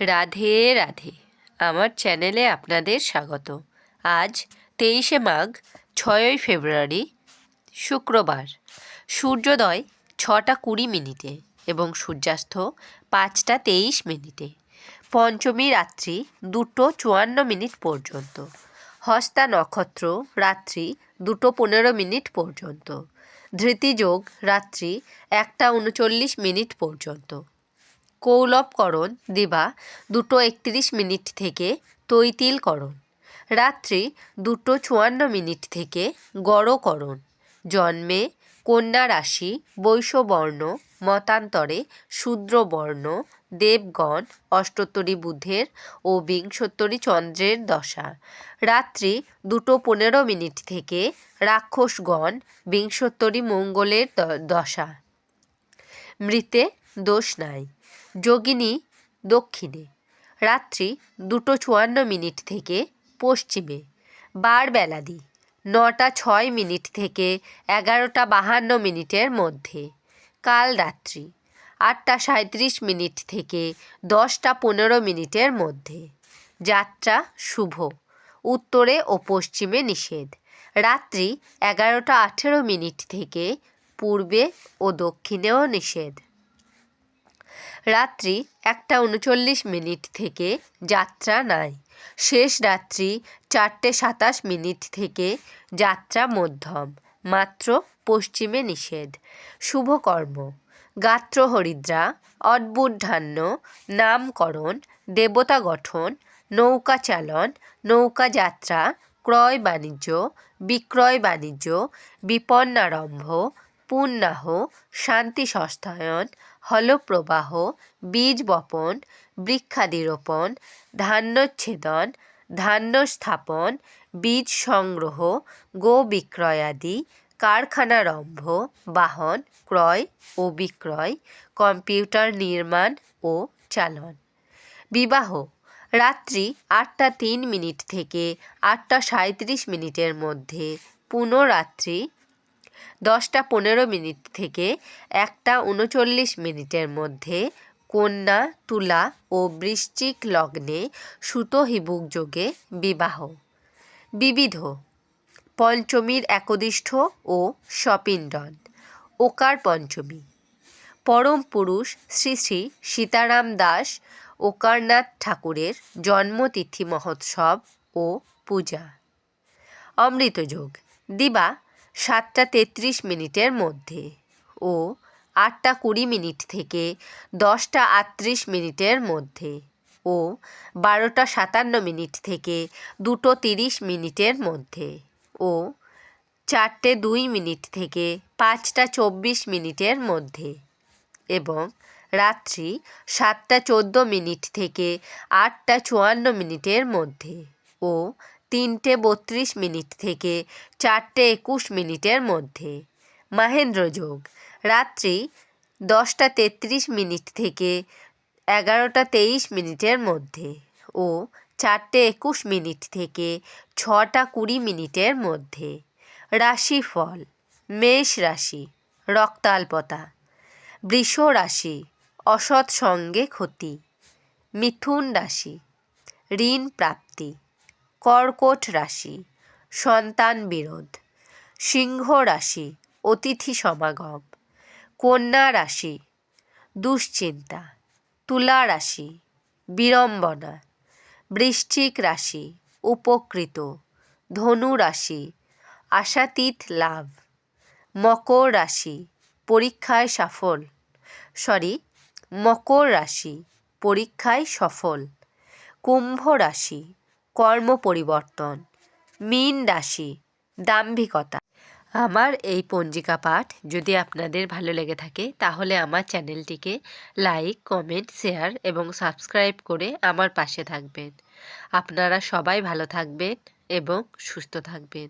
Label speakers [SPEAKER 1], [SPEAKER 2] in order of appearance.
[SPEAKER 1] রাধে রাধে। আমার চ্যানেলে আপনাদের স্বাগত। আজ তেইশে মাঘ, ছয়ই ফেব্রুয়ারি, শুক্রবার। সূর্যোদয় ছটা কুড়ি মিনিটে এবং সূর্যাস্ত পাঁচটা তেইশ মিনিটে। পঞ্চমী রাত্রি দুটো চুয়ান্ন মিনিট পর্যন্ত। হস্তা নক্ষত্র রাত্রি দুটো পনেরো মিনিট পর্যন্ত। ধৃতিযোগ রাত্রি একটা উনচল্লিশ মিনিট পর্যন্ত। কৌলবকরণ দিবা দুটো একত্রিশ মিনিট থেকে তৈতিলকরণ। রাত্রি দুটো চুয়ান্ন মিনিট থেকে গড়করণ। জন্মে কন্যা রাশি বৈশ্যবর্ণ মতান্তরে শূদ্রবর্ণ, দেবগণ, অষ্টোত্তরী বুধের ও বিংশোত্তরী চন্দ্রের দশা। রাত্রি দুটো পনেরো মিনিট থেকে রাক্ষসগণ, বিংশোত্তরী মঙ্গলের দশা। মৃতে দোষ নাই। যোগিনী দক্ষিণে। রাত্রি দুটো চুয়ান্ন মিনিট থেকে পশ্চিমে। বার বেলাদি নটা ছয় মিনিট থেকে এগারোটা বাহান্ন মিনিটের মধ্যে। কাল রাত্রি আটটা সাঁত্রিশ মিনিট থেকে দশটা পনেরো মিনিটের মধ্যে। যাত্রা শুভ, উত্তরে ও পশ্চিমে নিষেধ। রাত্রি এগারোটা আঠেরো মিনিট থেকে পূর্বে ও দক্ষিণেও নিষেধ। রাত্রি একটা উনচল্লিশ মিনিট থেকে যাত্রা নাই। শেষ রাত্রি চারটে সাতাশ মিনিট থেকে যাত্রা মধ্যম, মাত্র পশ্চিমে নিষেধ। শুভকর্ম, গাত্র হরিদ্রা অদ্ভুতধান্য নামকরণ, দেবতা গঠন, নৌকা চালন, নৌকা যাত্রা, ক্রয় বাণিজ্য, বিক্রয় বাণিজ্য, বিপন্নারম্ভ পুণ্যাহ শান্তি সস্তায়ন হলপ্রবাহ, বীজ বপন, বৃক্ষাদিরোপণ, ধান্যচ্ছেদন ধান্য স্থাপন বীজ সংগ্রহ, গো বিক্রয়াদি কারখানারম্ভ বাহন, ক্রয় ও বিক্রয়, কম্পিউটার নির্মাণ ও চালন। বিবাহ, রাত্রি আটটা তিন মিনিট থেকে আটটা সাঁত্রিশ মিনিটের মধ্যে, পুনরাত্রি দশটা পনেরো মিনিট থেকে একটা উনচল্লিশ মিনিটের মধ্যে কন্যা, তুলা ও বৃশ্চিক লগ্নে সুতো হিবুক যোগে বিবাহ। বিবিধ পঞ্চমীর একদিষ্ঠ ও সপিণ্ডন ওকার পঞ্চমী। পরম পুরুষ শ্রী শ্রী সীতারাম দাস, ওকারনাথ ঠাকুরের জন্মতিথি মহোৎসব ও পূজা। অমৃতযোগ। দিবা সাতটা তেত্রিশ মিনিটের মধ্যে ও আটটা কুড়ি মিনিট থেকে দশটা আটত্রিশ মিনিটের মধ্যে ও বারোটা সাতান্ন মিনিট থেকে দুটো তিরিশ মিনিটের মধ্যে ও চারটে দুই মিনিট থেকে পাঁচটা চব্বিশ মিনিটের মধ্যে এবং রাত্রি সাতটা চোদ্দ মিনিট থেকে আটটা চুয়ান্ন মিনিটের মধ্যে। ও তিনটে বত্রিশ মিনিট থেকে চারটে একুশ মিনিটের মধ্যে। মাহেন্দ্র যোগ। রাত্রি দশটা তেত্রিশ মিনিট থেকে এগারোটা তেইশ মিনিটের মধ্যে ও চারটে একুশ মিনিট থেকে ছটা কুড়ি মিনিটের মধ্যে। রাশিফল। মেষ রাশি। রক্তাল্পতা। বৃষ রাশি। অসৎ সঙ্গে ক্ষতি। মিথুন রাশি। ঋণ প্রাপ্তি। কর্কট রাশি, সন্তান বিরোধ, সিংহ রাশি, অতিথি সমাগম, কন্যা রাশি, দুশ্চিন্তা, তুলা রাশি, বিড়ম্বনা, বৃশ্চিক রাশি, উপকৃত, ধনু রাশি, আশাতীত লাভ, মকর রাশি, পরীক্ষায় সফল, সরি, মকর রাশি, পরীক্ষায় সফল, কুম্ভ রাশি কর্ম পরিবর্তন, মীন রাশি, দাম্ভিকতা। আমার এই পঞ্জিকা পাঠ যদি আপনাদের ভালো লেগে থাকে, তাহলে আমার চ্যানেলটিকে লাইক, কমেন্ট, শেয়ার এবং সাবস্ক্রাইব করে আমার পাশে থাকবেন। আপনারা সবাই ভালো থাকবেন এবং সুস্থ থাকবেন।